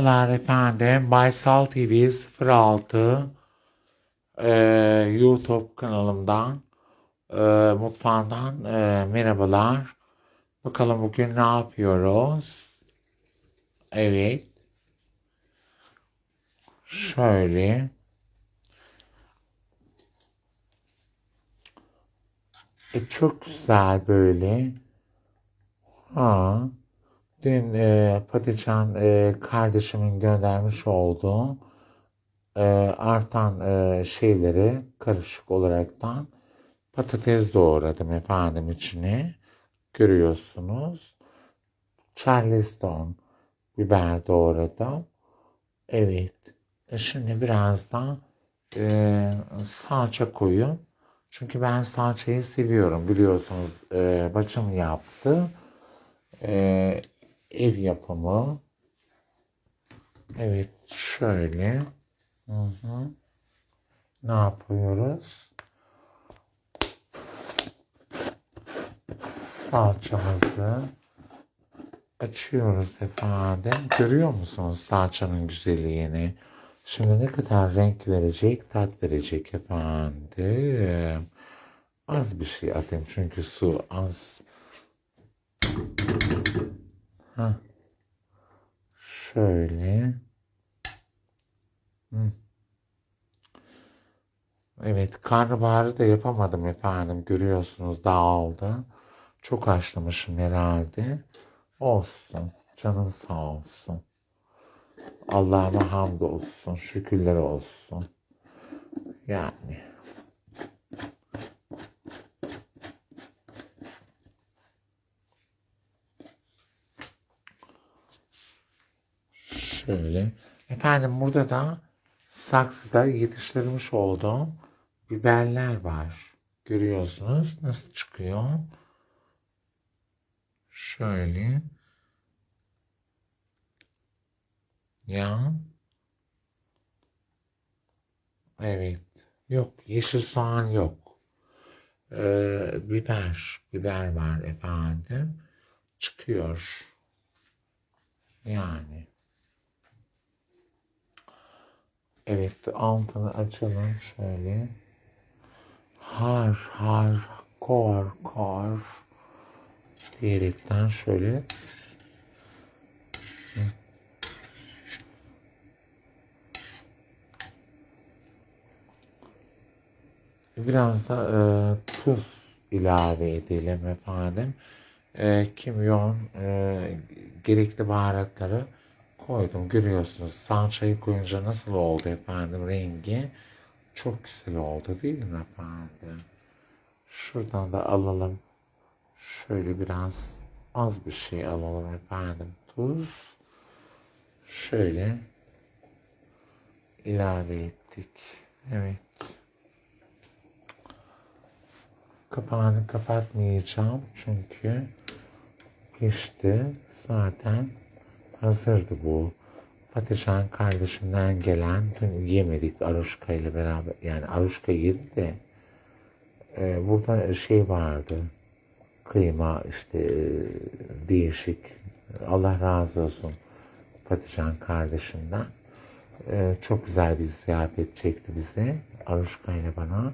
Merhabalar efendim. Baysal TV 06 e, YouTube kanalımdan e, mutfağından e, merhabalar. Bakalım bugün ne yapıyoruz? Evet. Şöyle. E, çok güzel böyle. Ha. Dün e, Patican e, kardeşimin göndermiş olduğu e, artan e, şeyleri karışık olaraktan patates doğradım efendim içine. Görüyorsunuz. Charleston biber doğradım. Evet. E, şimdi birazdan e, salça koyun. Çünkü ben salçayı seviyorum. Biliyorsunuz e, bacım yaptı. E, ev yapımı. Evet şöyle. Hı hı. Ne yapıyoruz? Salçamızı açıyoruz efendim. Görüyor musunuz salçanın güzelliğini? Şimdi ne kadar renk verecek, tat verecek efendim. Az bir şey atayım çünkü su az. Heh. Şöyle. Hı. Evet, karnabaharı da yapamadım efendim. Görüyorsunuz dağıldı. Çok haşlamışım herhalde. Olsun. Canın sağ olsun. Allah'ıma hamd olsun. Şükürler olsun. Yani. Şöyle. Efendim burada da saksıda yetiştirmiş olduğum biberler var. Görüyorsunuz nasıl çıkıyor. Şöyle. Ya. Evet. Yok. Yeşil soğan yok. Ee, biber. Biber var efendim. Çıkıyor. Yani. Evet altını açalım şöyle. Har har kor kor diyerekten şöyle biraz da e, tuz ilave edelim efendim. E, kimyon e, gerekli baharatları koydum. Görüyorsunuz salçayı koyunca nasıl oldu efendim rengi. Çok güzel oldu değil mi efendim? Şuradan da alalım. Şöyle biraz az bir şey alalım efendim. Tuz. Şöyle ilave ettik. Evet. Kapağını kapatmayacağım çünkü pişti. Zaten hazırdı bu. Patlıcan kardeşimden gelen dün yemedik Aruşka ile beraber. Yani Aruşka yedi de e, burada şey vardı. Kıyma işte e, değişik. Allah razı olsun Patlıcan kardeşimden. E, çok güzel bir ziyafet çekti bize. Aruşka ile bana.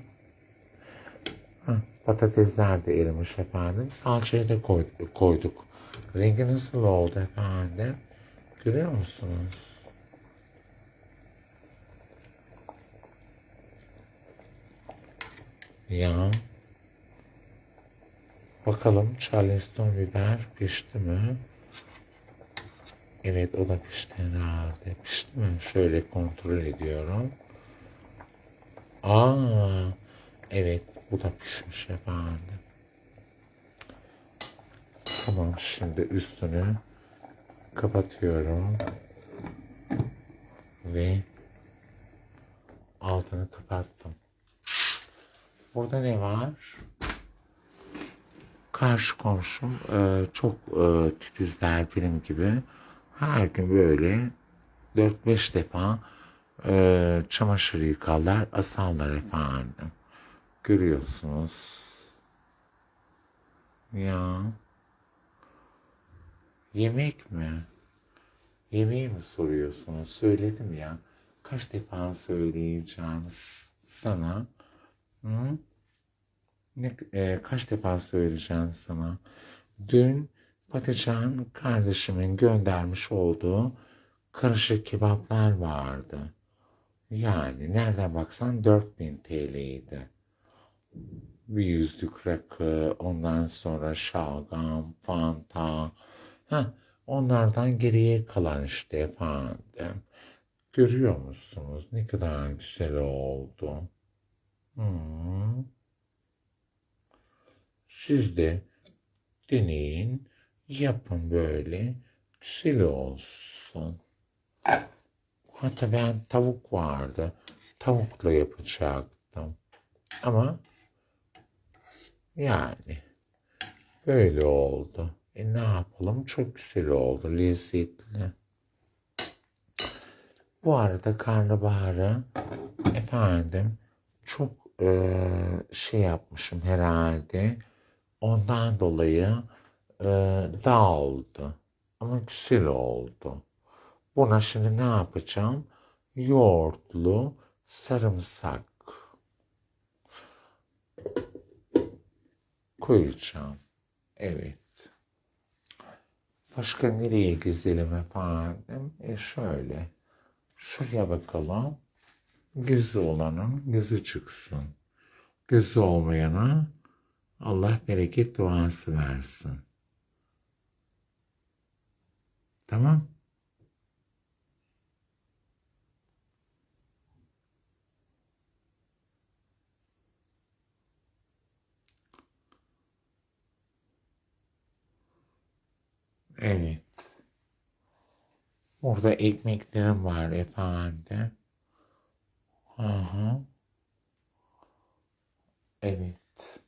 Heh, patatesler de erimiş efendim. Salçayı da koyduk. Rengi nasıl oldu efendim? Görüyor musunuz? Ya. Bakalım Charleston biber pişti mi? Evet o da pişti herhalde. Pişti mi? Şöyle kontrol ediyorum. Aa, evet bu da pişmiş efendim. Tamam şimdi üstünü kapatıyorum. Ve altını kapattım. Burada ne var? Karşı komşum e, çok e, titizler benim gibi. Her gün böyle 4-5 defa e, çamaşır yıkarlar, asarlar efendim. Görüyorsunuz. Ya. Yemek mi? Yemeği mi soruyorsunuz? Söyledim ya. Kaç defa söyleyeceğim sana? Hı? Ne, e, kaç defa söyleyeceğim sana? Dün Patlıcan kardeşimin göndermiş olduğu karışık kebaplar vardı. Yani nereden baksan 4000 TL'ydi. Bir yüzlük rakı, ondan sonra şalgam, fanta. Heh, onlardan geriye kalan işte efendim. Görüyor musunuz ne kadar güzel oldu. Hmm. Siz de deneyin, yapın böyle. Güzel olsun. Hatta ben tavuk vardı. Tavukla yapacaktım. Ama yani böyle oldu. E ne yapalım? Çok güzel oldu. Lezzetli. Bu arada karnabaharı efendim çok eee, şey yapmışım herhalde. Ondan dolayı eee dağıldı. Ama güzel oldu. Buna şimdi ne yapacağım? Yoğurtlu sarımsak koyacağım. Evet. Başka nereye gezelim efendim? E şöyle. Şuraya bakalım. Gözü olanın gözü çıksın. Gözü olmayana Allah bereket duası versin. Tamam? Evet. Burada ekmeklerim var efendim. Aha. Evet.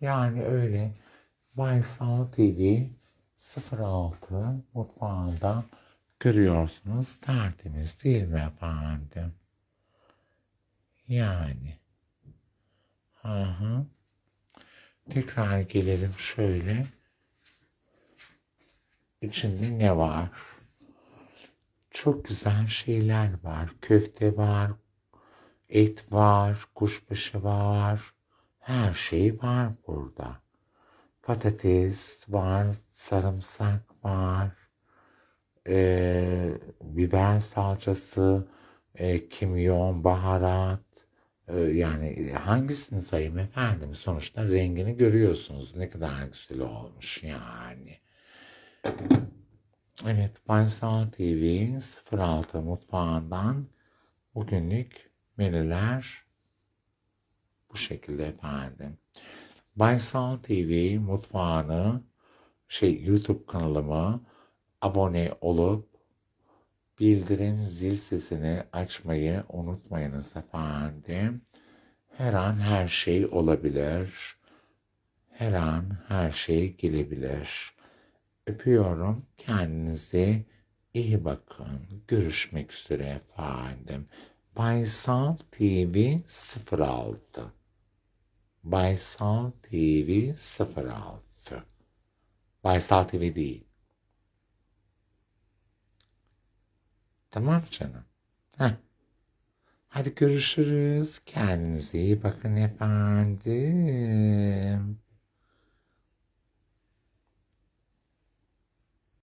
Yani öyle. Baysal TV 06 mutfağında görüyorsunuz. Tertemiz değil mi efendim? Yani. Aha. Tekrar gelelim şöyle. İçinde ne var? Çok güzel şeyler var. Köfte var, et var, kuşbaşı var. Her şey var burada. Patates var, sarımsak var, eee, biber salçası, eee, kimyon, baharat. Eee, yani hangisini sayayım efendim? Sonuçta rengini görüyorsunuz. Ne kadar güzel olmuş yani. Evet, Baysal TV 06 mutfağından bugünlük menüler bu şekilde efendim. Baysal TV mutfağını şey YouTube kanalıma abone olup bildirim zil sesini açmayı unutmayınız efendim. Her an her şey olabilir. Her an her şey gelebilir. Öpüyorum. Kendinize iyi bakın. Görüşmek üzere efendim. Baysal TV 06 Baysal TV 06 Baysal TV değil. Tamam canım. Heh. Hadi görüşürüz. Kendinize iyi bakın efendim.